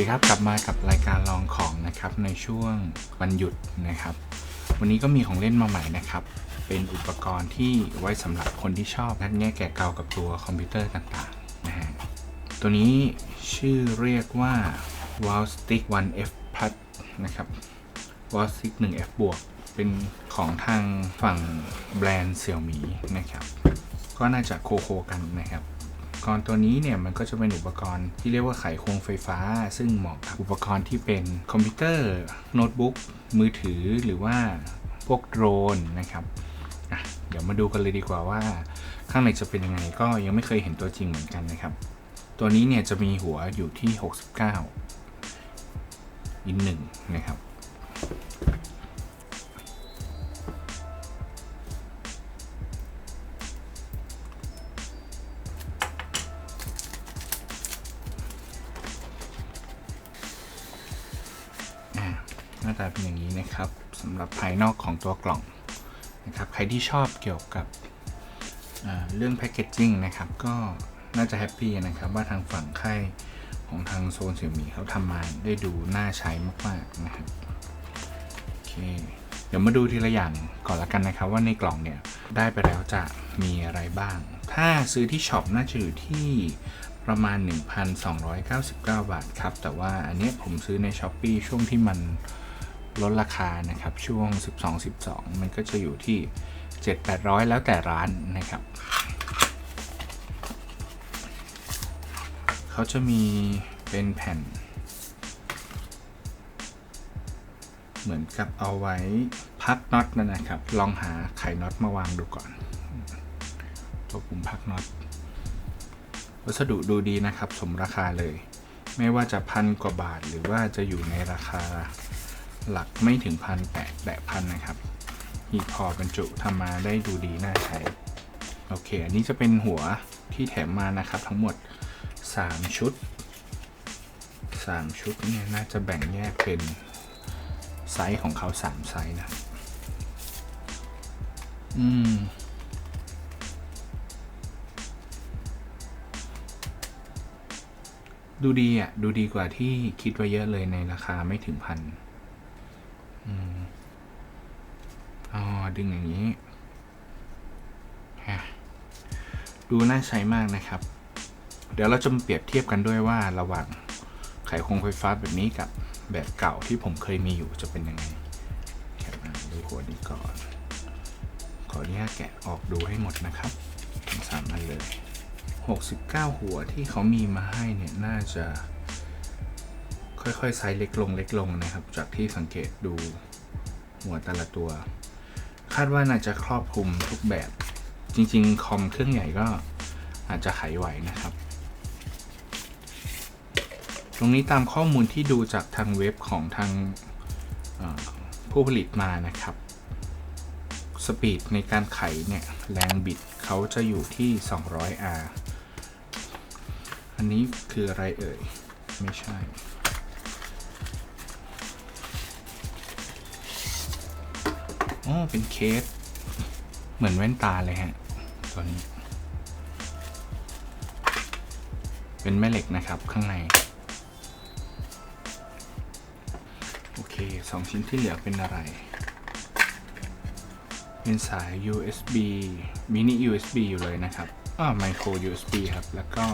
ดีครับกลับมากับรายการลองของนะครับในช่วงวันหยุดนะครับ วันนี้ก็มีของเล่นมาใหม่นะครับ เป็นอุปกรณ์ที่ไว้สำหรับคนที่ชอบนัดแง่แกะเกากับตัวคอมพิวเตอร์ต่างๆนะฮะตัวนี้ชื่อเรียกว่า w a l Stick 1F Plus นะครับ w a l Stick 1F บวกเป็นของทางฝั่งแบรนด์เซี่ยมี่นะครับ ก็น่าจะโคโคกันนะครับ กรณ์ตัวนี้เนี่ยมันก็จะเป็นอุปกรณ์ที่เรียกว่าไขควงไฟฟ้า ซึ่งเหมาะกับอุปกรณ์ที่เป็นคอมพิวเตอร์โน้ตบุ๊กมือถือหรือว่าพวกโดรนนะครับเดี๋ยวมาดูกันเลยดีกว่าว่า ข้างในจะเป็นยังไงก็ยังไม่เคยเห็นตัวจริงเหมือนกันนะครับ ตัวนี้เนี่ยจะมีหัวอยู่ที่ 69อินหนึ่งนะครับ น้าตาเป็นอย่างนี้นะครับสำหรับภายนอกของตัวกล่องนะครับ ใครที่ชอบเกี่ยวกับเรื่องแพ c เกจจิ้งนะครับ ก็น่าจะแฮปปี้นะครับว่าทางฝั่งค่ายของทางโซนเสี่ยมีเขาทำมาได้ดูน่าใช้มากๆนะครับโอเคเดี๋ยวมาดูทีละอย่างก่อนละกันนะครับ ว่าในกล่องเนี่ยได้ไปแล้วจะมีอะไรบ้าง ถ้าซื้อที่ช็อปน่าจะอยู่ที่ประมาณ 1,299 บาทครับ แต่ว่าอันนี้ผมซื้อใน s h อ p e e ช่วงที่มัน ลดราคานะครับช่วง 12 12 มันก็จะอยู่ที่ 7-800 แล้วแต่ร้านนะครับ เขาจะมีเป็นแผ่น เหมือนกับเอาไว้พักน็อตนั่นนะครับ ลองหาไขน็อตมาวางดูก่อน ตัวปุ่มพักน็อต วัสดุดูดีนะครับ สมราคาเลย ไม่ว่าจะพันกว่าบาทหรือว่าจะอยู่ในราคา หลักไม่ถึงพันแปะแตะพันนะครับหีบพอบรรจุทำมาได้ดูดีน่าใช้โอเค อันนี้จะเป็นหัวที่แถมมานะครับทั้งหมด 3 ชุด 3 ชุดเนี่ยน่าจะแบ่งแยกเป็นไซส์ของเขา 3 ไซส์นะ อืมดูดีอะ ดูดีกว่าที่คิดไว้เยอะเลยในราคาไม่ถึงพัน อ๋อ ดึงอย่างนี้ฮะดูน่าใช้มากนะครับ เดี๋ยวเราจะมาเปรียบเทียบกันด้วยว่าระหว่างไขควงไฟฟ้าแบบนี้กับแบบเก่าที่ผมเคยมีอยู่จะเป็นยังไงแค่มาดูหัวนี้ก่อน ขออนุญาตแกะออกดูให้หมดนะครับทั้งสามอันเลย 69 หัวที่เขามีมาให้เนี่ยน่าจะ ค่อยๆไซส์เล็กลงเล็กลงนะครับ จากที่สังเกตดูหัวแต่ละตัว คาดว่าน่าจะครอบคลุมทุกแบบ จริงๆ คอมเครื่องใหญ่ก็อาจจะไขไหวนะครับ ตรงนี้ตามข้อมูลที่ดูจากทางเว็บของทางผู้ผลิตมานะครับ สปีดในการไขเนี่ยแรงบิดเขาจะอยู่ที่ 200R อันนี้คืออะไรเอ่ย ไม่ใช่ อ๋อเป็นเคส เหมือนแว่นตาเลยฮะ ตัวนี้ เป็นแม่เหล็กนะครับข้างใน โอเคสองชิ้นที่เหลือเป็นอะไร เป็นสาย USB mini USB อยู่เลยนะครับอ่า micro USB ครับ แล้วก็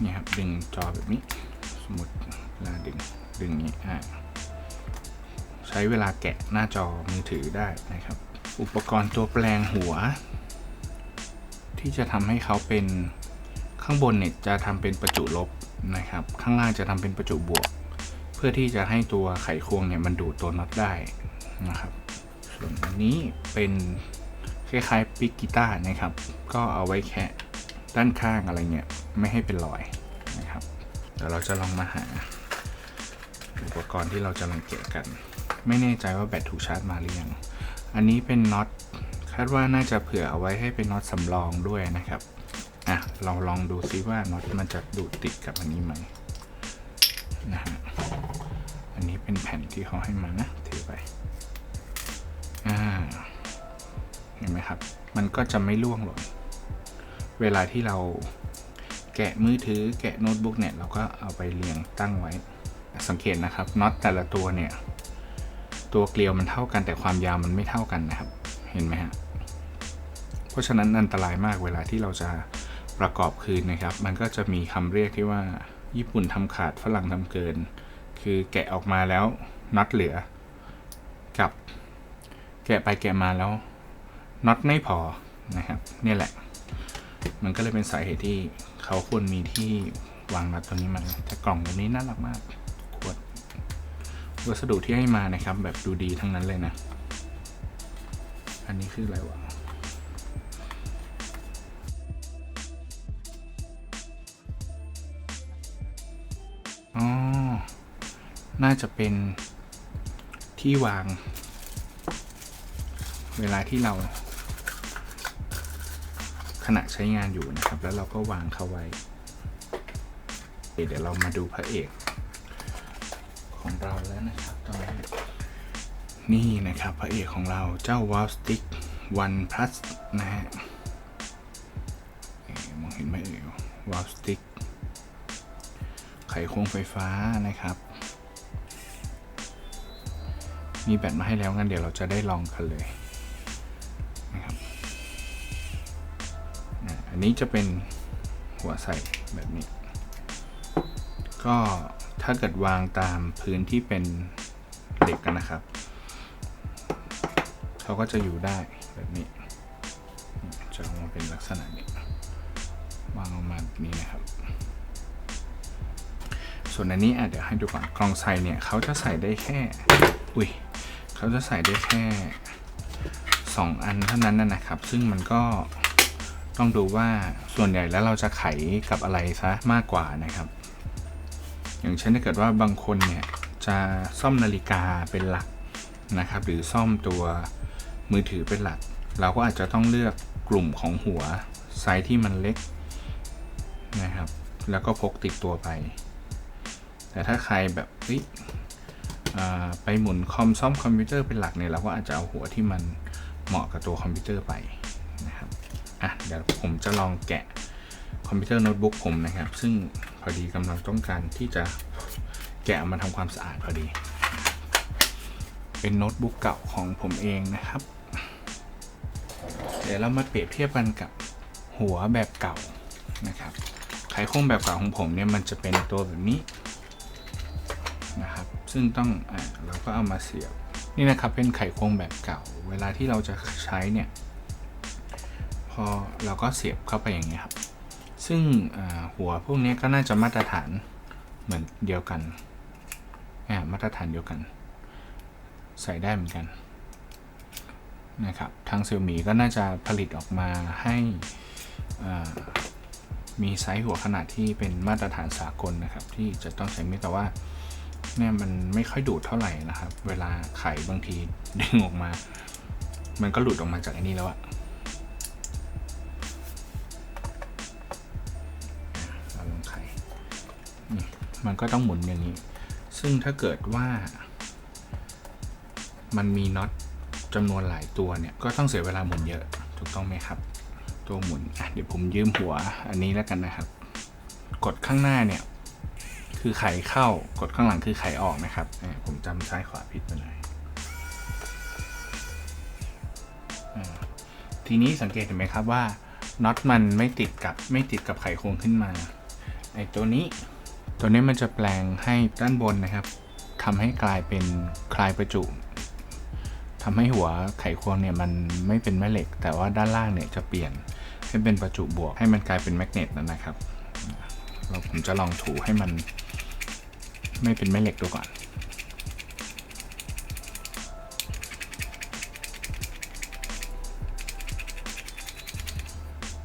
เนี่ยครับดึงจอแบบนี้ สมมติเวลาดึง ดึงอย่างนี้อ่า ใช้เวลาแกะหน้าจอมือถือได้นะครับ อุปกรณ์ตัวแปลงหัว ที่จะทำให้เขาเป็นข้างบนเนี่ยจะทำเป็นประจุลบนะครับ ข้างล่างจะทำเป็นประจุบวก เพื่อที่จะให้ตัวไขควงเนี่ยมันดูดตัวน็อตได้นะครับส่วนอันนี้เป็นคล้ายๆปิกกีตาร์นะครับ ก็เอาไว้แคะด้านข้างอะไรเงี้ยไม่ให้เป็นรอยนะครับเดี๋ยวเราจะลองมาหาอุปกรณ์ที่เราจะลังเกะกัน ไม่แน่ใจว่าแบตถูกชาร์จมาหรือยัง อันนี้เป็นน็อตคาดว่าน่าจะเผื่อเอาไว้ให้เป็นน็อตสำรองด้วยนะครับ อะ เราลองดูซิว่าน็อตมันจะดูดติดกับอันนี้ไหมนะฮะ อันนี้เป็นแผ่นที่เขาให้มานะถือไป อ่า เห็นไหมครับ มันก็จะไม่ล่วงหล่น เวลาที่เราแกะมือถือแกะโน้ตบุ๊กเนี่ย เราก็เอาไปเรียงตั้งไว้ สังเกตนะครับน็อตแต่ละตัวเนี่ย ตัวเกลียวมันเท่ากันแต่ความยาวมันไม่เท่ากันนะครับ เห็นไหมฮะเพราะฉะนั้นอันตรายมากเวลาที่เราจะประกอบคืนนะครับ มันก็จะมีคำเรียกที่ว่า ญี่ปุ่นทำขาดฝรั่งทำเกิน คือแกะออกมาแล้วน็อตเหลือ กับ แกะไปแกะมาแล้วน็อตไม่พอนะครับนี่แหละ มันก็เลยเป็นสาเหตุที่เขาควรมีที่วางน็อตตัวนี้มาแต่กล่องตัวนี้น่ารักมาก วัสดุที่ให้มานะครับ แบบดูดีทั้งนั้นเลยนะ อันนี้คืออะไรวะอ๋อน่าจะเป็นที่วาง เวลาที่เราขณะใช้งานอยู่นะครับ แล้วเราก็วางเขาไว้ เดี๋ยวเรามาดูพระเอก เราแล้วนะครับตอนนี้นี่นะครับพระเอกของเราเจ้า w a l Stick One Plus นะฮะมองเห็นไหมเอ่ย w a l Stick ไขควงไฟฟ้านะครับ มีแบตมาให้แล้วงั้นเดี๋ยวเราจะได้ลองกันเลยนะครับอันนี้จะเป็นหัวใส่แบบนี้ ก็ ถ้าเกิดวางตามพื้นที่เป็นเหล็กกันนะครับ เขาก็จะอยู่ได้แบบนี้ จะออกมาเป็นลักษณะนี้ วางออกมาแบบนี้นะครับ ส่วนอันนี้อะเดี๋ยวให้ดูก่อนกล่องใส่เนี่ยเขาจะใส่ได้แค่ อุ้ยเขาจะใส่ได้แค่ 2 อันเท่านั้นนะนะครับ ซึ่งมันก็ต้องดูว่าส่วนใหญ่แล้วเราจะไขกับอะไรซะมากกว่านะครับ อย่างเช่นถ้าเกิดว่าบางคนเนี่ยจะซ่อมนาฬิกาเป็นหลักนะครับ หรือซ่อมตัวมือถือเป็นหลัก เราก็อาจจะต้องเลือกกลุ่มของหัวไซส์ที่มันเล็กนะครับ แล้วก็พกติดตัวไป แต่ถ้าใครแบบไปหมุนคอมซ่อมคอมพิวเตอร์เป็นหลักเนี่ยเราก็อาจจะเอาหัวที่มันเหมาะกับตัวคอมพิวเตอร์ไปนะครับ อะเดี๋ยวผมจะลองแกะ อมพิวเตอร์โน้ตบุ๊กผมนะครับ ซึ่งพอดีกำลังต้องการที่จะแกะมาทำความสะอาดพอดี เป็นโน้ตบุ๊กเก่าของผมเองนะครับ เดี๋ยวเรามาเปรียบเทียบกันกับหัวแบบเก่านะครับไขควงแบบเก่าของผมเนี่ยมันจะเป็นตัวแบบนี้นะครับ ซึ่งต้องอเราก็เอามาเสียบนี่นะครับเป็นไขควงแบบเก่า เวลาที่เราจะใช้เนี่ย พอเราก็เสียบเข้าไปอย่างนี้ครับ ซึ่งหัวพวกนี้ก็น่าจะมาตรฐานเหมือนเดียวกันอ่มาตรฐานเดียวกัน ใส่ได้เหมือนกันนะครับทางเซี่ยมีก็น่าจะผลิตออกมาให้มีไซส์หัวขนาดที่เป็นมาตรฐานสากลนะครับ ที่จะต้องใช้มีแต่ว่าเนี่ยมันไม่ค่อยดูดเท่าไหร่นะครับ เวลาไขบางทีดึงออกมา มันก็หลุดออกมาจากอันนี้แล้วอะ มันก็ต้องหมุนอย่างนี้ ซึ่งถ้าเกิดว่า มันมีน็อตจำนวนหลายตัวเนี่ย ก็ต้องเสียเวลาหมุนเยอะถูกต้องไหมครับ ตัวหมุนอะเดี๋ยวผมยืมหัวอันนี้แล้วกันนะครับ กดข้างหน้าเนี่ย คือไขเข้ากดข้างหลังคือไขออกนะครับเนี่ยผมจำซ้ายขวาผิดไปหน่อยทีนี้สังเกตเห็นไหมครับว่าน็อตมันไม่ติดกับไม่ติดกับไขควงขึ้นมาไอตัวนี้ ตัวนี้มันจะแปลงให้ด้านบนนะครับทำให้กลายเป็นคลายประจุทำให้หัวไขควงเนี่ยมันไม่เป็นแม่เหล็ก แต่ว่าด้านล่างเนี่ยจะเปลี่ยนให้เป็นประจุบวก ให้มันกลายเป็นแมกเนตนะครับเราผมจะลองถูให้มันไม่เป็นแม่เหล็กดูก่อน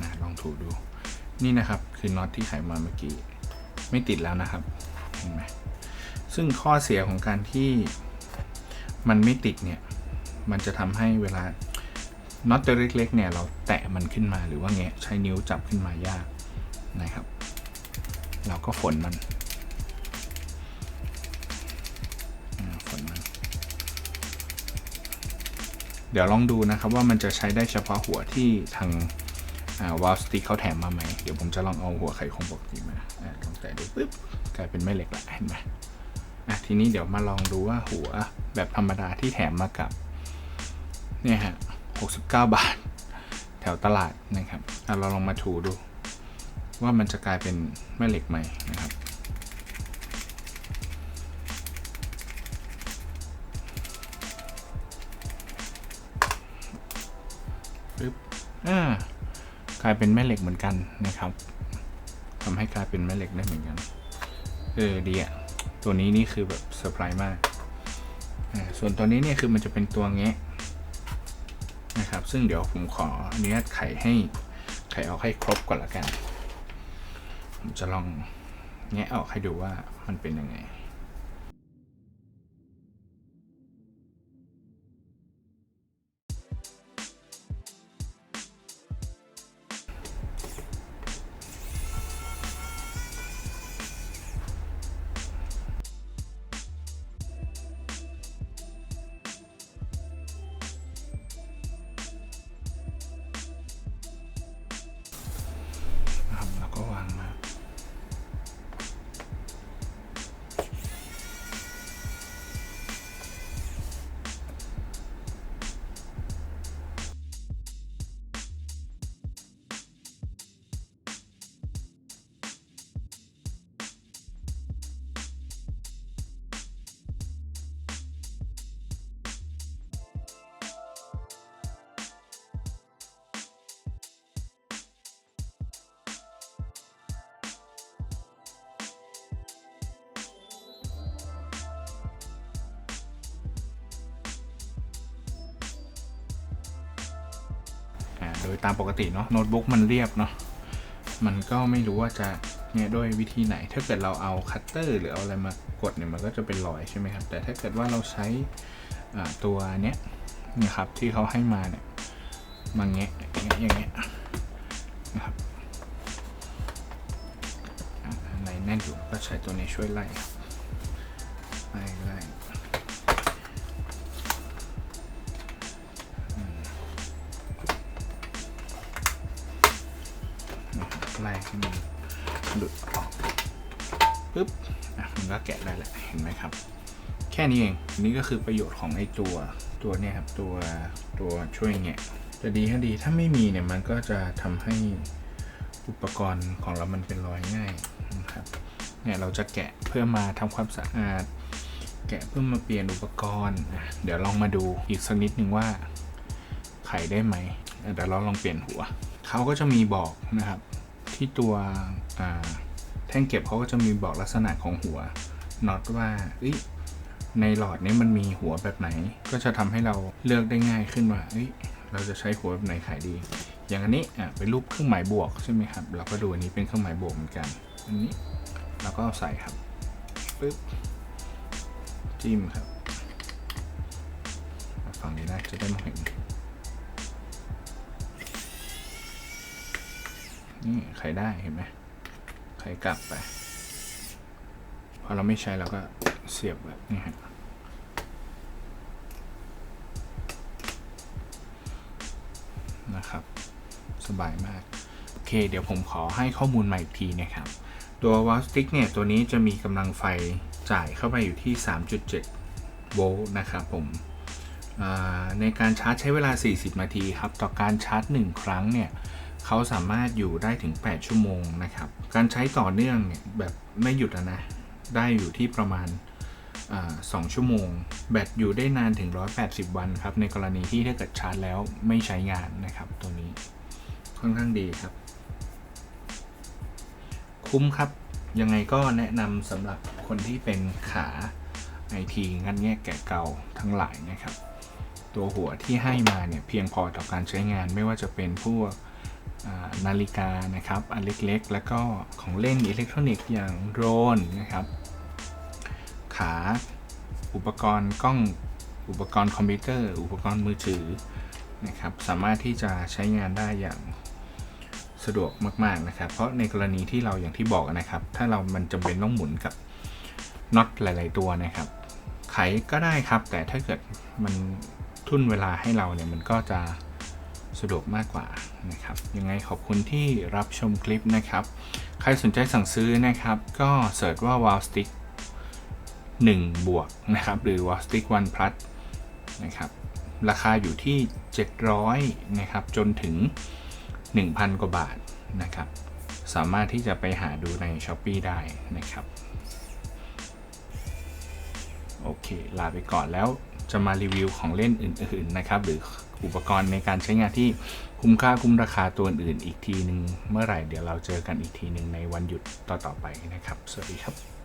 นะลองถูดู นี่นะครับคือน็อตที่ไขมาเมื่อกี้ ไม่ติดแล้วนะครับเห็นไหมซึ่งข้อเสียของการที่มันไม่ติดเนี่ย มันจะทำให้เวลาน็อตตัวเล็กๆเนี่ยเราแตะมันขึ้นมาหรือว่าแงะใช้นิ้วจับขึ้นมายากนะครับ เราก็ฝนมันฝนมัน เดี๋ยวลองดูนะครับว่ามันจะใช้ได้เฉพาะหัวที่ทาง วาลสติกเขาแถมมาไหม เดี๋ยวผมจะลองเอาหัวไขควงปกติมาอลองแตะดูปุ๊บกลายเป็นแม่เหล็กละเห็นไหมอะทีนี้เดี๋ยวมาลองดูว่าหัวแบบธรรมดาที่แถมมากับเนี่ยฮะ69 บาท แถวตลาดนะครับอะเราลองมาถูดู ว่ามันจะกลายเป็นแม่เหล็กไหมนะครับปึ๊บอ่า กลายเป็นแม่เหล็กเหมือนกันนะครับทำให้กลายเป็นแม่เหล็กได้เหมือนกัน เออดีอะตัวนี้นี่คือแบบเซอร์ไพรส์มาก ส่วนตัวนี้เนี่ยคือมันจะเป็นตัวแงะนะครับ ซึ่งเดี๋ยวผมขออนุญาตไขให้ไขออกให้ครบก่อนละกัน ผมจะลองแงะออกให้ดูว่ามันเป็นยังไง โดยตามปกติเนาะโน้ตบุ๊กมันเรียบเนาะมันก็ไม่รู้ว่าจะเนี่ยด้วยวิธีไหน ถ้าเกิดเราเอาคัตเตอร์หรือเอาอะไรมากดเนี่ยมันก็จะเป็นรอยใช่ไหมครับ แต่ถ้าเกิดว่าเราใช้อ่าตัวเนี้ยนี่ยครับที่เขาให้มาเนี่ยมาแงะแงะอย่างเงี้ยนะครับอ่าอะไรแน่นอยู่ก็ใช้ตัวนี้ช่วยไล่ครับ แกะได้แหละเห็นไหมครับ แค่นี้เองนี่ก็คือประโยชน์ของไอ้ตัวตัวเนี่ยครับตัวตัวช่วยแงะจะดีก็ดีถ้าไม่มีเนี่ยมันก็จะทำให้อุปกรณ์ของเรามันเป็นรอยง่ายนะครับเนี่ยเราจะแกะเพื่อมาทำความสะอาด แกะเพื่อมาเปลี่ยนอุปกรณ์อะเดี๋ยวลองมาดูอีกสักนิดหนึ่งว่าไขได้ไหมเดี๋ยวเราลองเปลี่ยนหัวเขาก็จะมีบอกนะครับที่ตัวแท่งเก็บเขาก็จะมีบอกลักษณะของหัว น็อตว่าในหลอดนี้มันมีหัวแบบไหน ก็จะทำให้เราเลือกได้ง่ายขึ้นว่าเราจะใช้หัวแบบไหนขายดี อย่างอันนี้อะเป็นรูปเครื่องหมายบวกใช่ไหมครับ เราก็ดูอันนี้เป็นเครื่องหมายบวกเหมือนกัน อันนี้เราก็เอาใส่ครับปึ๊บจิ้มครับฝั่งนี้นะจะได้มองเห็นนี่ไขได้เห็นไหมไขกลับไป อเราไม่ใช้เราก็เสียบแบบนี้ฮะนะครับ สบายมาก โอเค เดี๋ยวผมขอให้ข้อมูลใหม่อีกทีนะครับ ตัววอลสติกเนี่ย ตัวนี้จะมีกำลังไฟจ่ายเข้าไปอยู่ที่ 3.7 โวลต์นะครับผมในการชาร์จใช้เวลา 40 นาทีครับ ต่อการชาร์จ 1 ครั้งเนี่ยเขาสามารถอยู่ได้ถึง 8 ชั่วโมงนะครับ การใช้ต่อเนื่องเนี่ยแบบไม่หยุดนะ ได้อยู่ที่ประมาณ 2 ชั่วโมง แบตอยู่ได้นานถึง 180 วันครับ ในกรณีที่ถ้าเกิดชาร์จแล้วไม่ใช้งานนะครับตัวนี้ค่อนข้างดีครับ คุ้มครับ ยังไงก็แนะนำสำหรับคนที่เป็นขาไอทีงันแงกแกะเก่าทั้งหลายนะครับ ตัวหัวที่ให้มาเนี่ยเพียงพอต่อการใช้งานไม่ว่าจะเป็นพวก นาฬิกานะครับอันเล็กๆ แล้วก็ของเล่นอิเล็กทรอนิกส์อย่างโดรนนะครับ ขาอุปกรณ์กล้องอุปกรณ์คอมพิวเตอร์ อุปกรณ์มือถือนะครับ สามารถที่จะใช้งานได้อย่างสะดวกมาก ๆ นะครับ เพราะในกรณีที่เราอย่างที่บอกนะครับ ถ้าเรามันจำเป็นต้องหมุนกับน็อตหลาย ๆ ตัวนะครับ ไขก็ได้ครับ แต่ถ้าเกิดมันทุ่นเวลาให้เราเนี่ยมันก็จะ สะดวกมากกว่านะครับ ยังไงขอบคุณที่รับชมคลิปนะครับ ใครสนใจสั่งซื้อนะครับ ก็เสิร์ชว่า Wow Stick 1บวกนะครับ หรือ w a s t i c One Plus นะครับ ราคาอยู่ที่ 700นะครับ จนถึง 1,000 กว่าบาทนะครับ สามารถที่จะไปหาดูใน s h อ p e e ได้นะครับ โอเค ลาไปก่อนแล้วจะมารีวิวของเล่นอื่น ๆ นะครับ หรืออุปกรณ์ในการใช้งานที่คุ้มค่าคุ้มราคาตัวอื่นอีกทีหนึ่งเมื่อไหร่เดี๋ยวเราเจอกันอีกทีหนึ่งในวันหยุดต่อ ๆ ไปนะครับ สวัสดีครับ